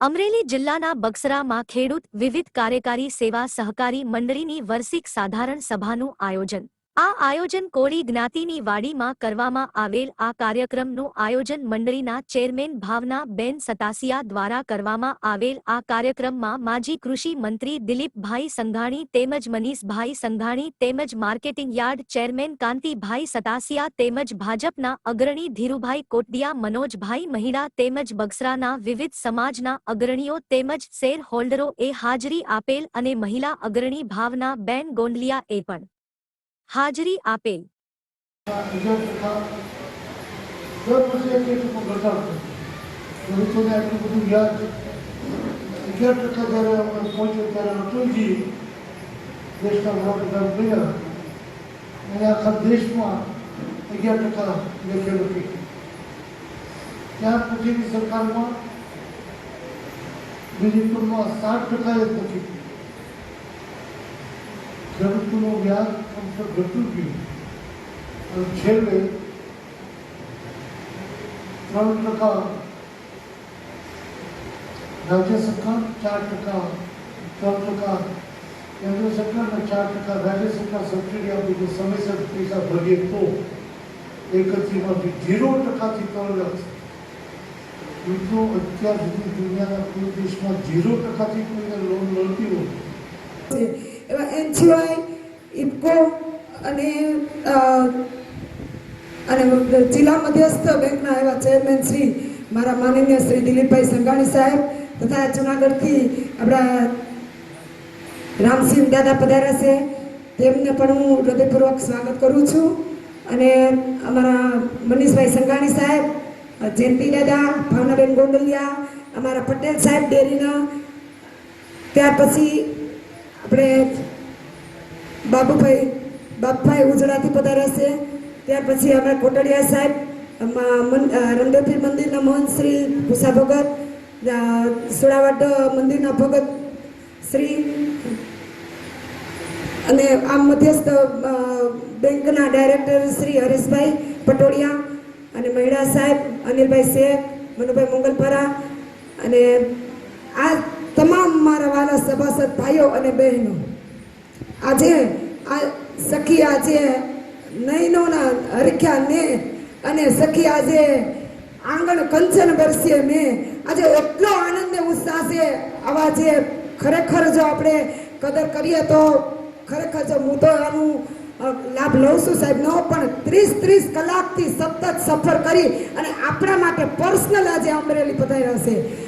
અમરેલી જિલ્લાના બગસરામાં ખેડૂત વિવિધ કાર્યકારી સેવા સહકારી મંડળીની વાર્ષિક સાધારણ સભાનું આયોજન આ આયોજન કોળી જ્ઞાતિની વાડીમાં કરવામાં આવેલ આ કાર્યક્રમનું આયોજન મંડળીના ચેરમેન ભાવના બેન સતાસિયા દ્વારા કરવામાં આવેલ આ કાર્યક્રમમાં માજી કૃષિ મંત્રી દિલીપભાઈ સંઘાણી તેમજ મનીષભાઈ સંઘાણી તેમજ marketing yard chairman Kantibhai Satasiya તેમજ ભાજપના અગ્રણી ધીરુભાઈ કોટડિયા, મનોજભાઈ મહિડા તેમજ બગસરાના વિવિધ સમાજના અગ્રણીઓ તેમજ શેર હોલ્ડરોએ હાજરી આપેલ અને મહિલા અગ્રણી ભાવના બેન ગોંડલિયાએ પણ હાજરી આપેલ અગિયાર ટકા દર વર્ષે એક એક ટકો ઘટાડો ખેડૂતોને આટલું બધું યાદ અગિયાર ટકા જ્યારે અમે પહોંચ્યો ત્યારે અટલજી દેશના વડાપ્રધાન બન્યા અને આખા દેશમાં અગિયાર ટકા લેખેલ હતી ત્યાર પછીની સરકારમાં બીજી ટૂરમાં સાત ટકા જ નથી ખેડૂતોનું વ્યાજ અંશ ઘટતું ગયું. અને છેલ્લે ત્રણ ટકા, રાજ્ય સરકાર ચાર ટકા, ત્રણ ટકા, કેન્દ્ર સરકાર ચાર ટકા, રાજ્ય સરકાર સબસિડી આપી તો સમયસર પૈસા ભરીએ તો એકત્રીમાંથી ઝીરો ટકાથી ત્રણ લાખ. મિત્રો અત્યાર સુધી દુનિયાના કોઈ દેશમાં ઝીરો ટકાથી કોઈને લોન મળતી હોય. એનજીઓઆઈ ઇફકો અને અને જિલ્લા મધ્યસ્થ બેંકના એવા ચેરમેન શ્રી મારા માનનીય શ્રી દિલીપભાઈ સંઘાણી સાહેબ તથા જુનાગઢથી આપણા રામસિંહ દાદા પધાર્યા છે. તેમને પણ હું હૃદયપૂર્વક સ્વાગત કરું છું. અને અમારા મનીષભાઈ સંઘાણી સાહેબ જયંતિ દાદા, ભાવનાબેન ગોંડલિયા, અમારા પટેલ સાહેબ ડેરીના, ત્યાર પછી આપણે બાબુભાઈ બાપભાઈ ઉજળાથી પધાર્યા છે. ત્યાર પછી આપણે કોટડિયા સાહેબ અ, મંદિરના મહંત શ્રી ભૂસા ભગત અ, મંદિરના ભગત શ્રી અને આ મધ્યસ્થ બેંકના ડાયરેક્ટર શ્રી હરેશભાઈ પટોડિયા અને મહિડા સાહેબ અનિલભાઈ શેખ મનુભાઈ મંગલપરા અને આ તમામ મારા વાલા સભાસદ ભાઈઓ અને બહેનો. આજે, આ સખી આજે નયનોના હરખ્યા ને અને સખી આજે આંગણ કંચન બરસીએ મેં આજે એટલો આનંદ ને ઉત્સાહ છે આવા જે ખરેખર જો આપણે કદર કરીએ તો ખરેખર જો હું તો આનું લાભ લઉં છું સાહેબ. નો, પણ ત્રીસ ત્રીસ કલાકથી સતત સફર કરી અને આપણા માટે પર્સનલ આજે અમરેલી પધાર્યા છે.